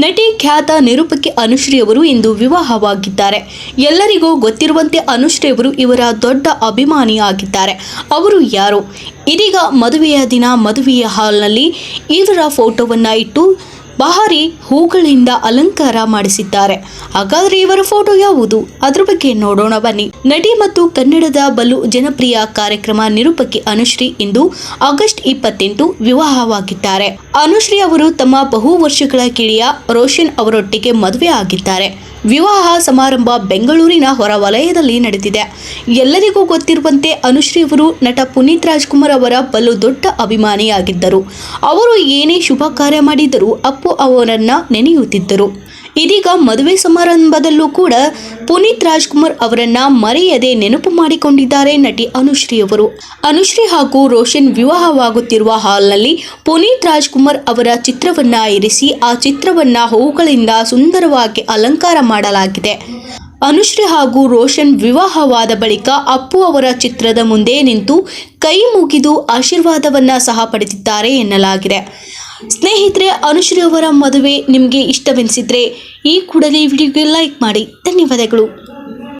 ನಟಿ ಖ್ಯಾತ ನಿರೂಪಕಿ ಅನುಶ್ರೀ ಅವರು ಇಂದು ವಿವಾಹವಾಗಿದ್ದಾರೆ. ಎಲ್ಲರಿಗೂ ಗೊತ್ತಿರುವಂತೆ ಅನುಶ್ರೀ ಅವರು ಇವರ ದೊಡ್ಡ ಅಭಿಮಾನಿಯಾಗಿದ್ದಾರೆ. ಅವರು ಯಾರು? ಇದೀಗ ಮದುವೆಯ ದಿನ ಮದುವೆಯ ಹಾಲ್ನಲ್ಲಿ ಇವರ ಫೋಟೋವನ್ನು ಇಟ್ಟು ಬಹಾರಿ ಹೂಗಳಿಂದ ಅಲಂಕಾರ ಮಾಡಿಸಿದ್ದಾರೆ. ಹಾಗಾದ್ರೆ ಇವರ ಫೋಟೋ ಯಾವುದು? ಅದ್ರ ಬಗ್ಗೆ ನೋಡೋಣ ಬನ್ನಿ. ನಟಿ ಮತ್ತು ಕನ್ನಡದ ಬಲು ಜನಪ್ರಿಯ ಕಾರ್ಯಕ್ರಮ ನಿರೂಪಕಿ ಅನುಶ್ರೀ ಇಂದು ಆಗಸ್ಟ್ ಇಪ್ಪತ್ತೆಂಟು ವಿವಾಹವಾಗಿದ್ದಾರೆ. ಅನುಶ್ರೀ ಅವರು ತಮ್ಮ ಬಹು ವರ್ಷಗಳ ಕಿಳಿಯ ರೋಷನ್ ಅವರೊಟ್ಟಿಗೆ ಮದುವೆ ಆಗಿದ್ದಾರೆ. ವಿವಾಹ ಸಮಾರಂಭ ಬೆಂಗಳೂರಿನ ಹೊರವಲಯದಲ್ಲಿ ನಡೆದಿದೆ. ಎಲ್ಲರಿಗೂ ಗೊತ್ತಿರುವಂತೆ ಅನುಶ್ರೀ ಅವರು ನಟ ಪುನೀತ್ ರಾಜ್ಕುಮಾರ್ ಅವರ ಬಲು ದೊಡ್ಡ ಅಭಿಮಾನಿಯಾಗಿದ್ದರು. ಅವರು ಏನೇ ಶುಭ ಕಾರ್ಯ ಮಾಡಿದರೂ ಅಪ್ಪು ಅವರನ್ನ ನೆನೆಯುತ್ತಿದ್ದರು. ಇದೀಗ ಮದುವೆ ಸಮಾರಂಭದಲ್ಲೂ ಕೂಡ ಪುನೀತ್ ರಾಜ್ಕುಮಾರ್ ಅವರನ್ನ ಮರೆಯದೆ ನೆನಪು ಮಾಡಿಕೊಂಡಿದ್ದಾರೆ ನಟಿ ಅನುಶ್ರೀ ಅವರು. ಅನುಶ್ರೀ ಹಾಗೂ ರೋಷನ್ ವಿವಾಹವಾಗುತ್ತಿರುವ ಹಾಲ್ನಲ್ಲಿ ಪುನೀತ್ ರಾಜ್ಕುಮಾರ್ ಅವರ ಚಿತ್ರವನ್ನ ಇರಿಸಿ, ಆ ಚಿತ್ರವನ್ನ ಹೂಗಳಿಂದ ಸುಂದರವಾಗಿ ಅಲಂಕಾರ ಮಾಡಲಾಗಿದೆ. ಅನುಶ್ರೀ ಹಾಗೂ ರೋಷನ್ ವಿವಾಹವಾದ ಬಳಿಕ ಅಪ್ಪು ಅವರ ಚಿತ್ರದ ಮುಂದೆ ನಿಂತು ಕೈ ಮುಗಿದು ಆಶೀರ್ವಾದವನ್ನ ಸಹ ಪಡೆದಿದ್ದಾರೆ ಎನ್ನಲಾಗಿದೆ. ಸ್ನೇಹಿತರೆ ಅನುಶ್ರೀ ಅವರ ಮದುವೆ ನಿಮಗೆ ಇಷ್ಟವೆನಿಸಿದ್ರೆ ಈ ಕೂಡಲೇ ವಿಡಿಯೋಗೆ ಲೈಕ್ ಮಾಡಿ. ಧನ್ಯವಾದಗಳು.